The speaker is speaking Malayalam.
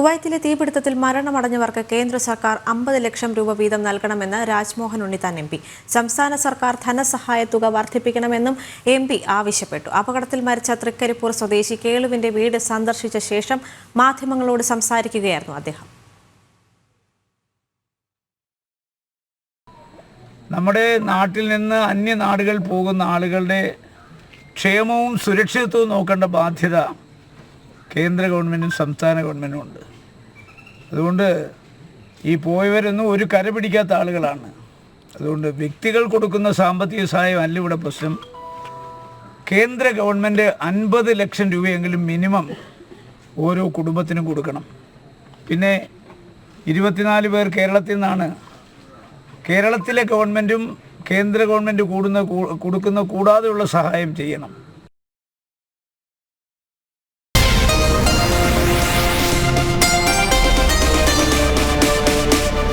കുവൈത്തിലെ തീപിടുത്തത്തിൽ മരണമടഞ്ഞവർക്ക് കേന്ദ്ര സർക്കാർ അമ്പത് ലക്ഷം രൂപ വീതം നൽകണമെന്ന് രാജ്മോഹൻ ഉണ്ണിത്താൻ എം പി. സംസ്ഥാന സർക്കാർ ധനസഹായ തുക വർദ്ധിപ്പിക്കണമെന്നും എം പി ആവശ്യപ്പെട്ടു. അപകടത്തിൽ മരിച്ച തൃക്കരിപ്പൂർ സ്വദേശി കേളുവിന്റെ വീട് സന്ദർശിച്ച ശേഷം മാധ്യമങ്ങളോട് സംസാരിക്കുകയായിരുന്നു അദ്ദേഹം. നമ്മുടെ നാട്ടിൽ നിന്ന് അന്യ നാടുകൾ പോകുന്ന ആളുകളുടെ ക്ഷേമവും സുരക്ഷിതത്വവും നോക്കേണ്ട ബാധ്യത കേന്ദ്ര ഗവൺമെന്റും സംസ്ഥാന ഗവൺമെന്റും ഉണ്ട്. അതുകൊണ്ട് ഈ പോയവരൊന്നും ഒരു കര പിടിക്കാത്ത ആളുകളാണ്. അതുകൊണ്ട് വ്യക്തികൾ കൊടുക്കുന്ന സാമ്പത്തിക സഹായം അല്ല ഇവിടെ പ്രശ്നം. കേന്ദ്ര ഗവൺമെന്റ് അൻപത് ലക്ഷം രൂപയെങ്കിലും മിനിമം ഓരോ കുടുംബത്തിനും കൊടുക്കണം. പിന്നെ ഇരുപത്തിനാല് പേർ കേരളത്തിൽ നിന്നാണ്. കേരളത്തിലെ ഗവൺമെന്റും കേന്ദ്ര ഗവൺമെന്റ് കൂടുന്ന കൊടുക്കുന്ന കൂടാതെയുള്ള സഹായം ചെയ്യണം.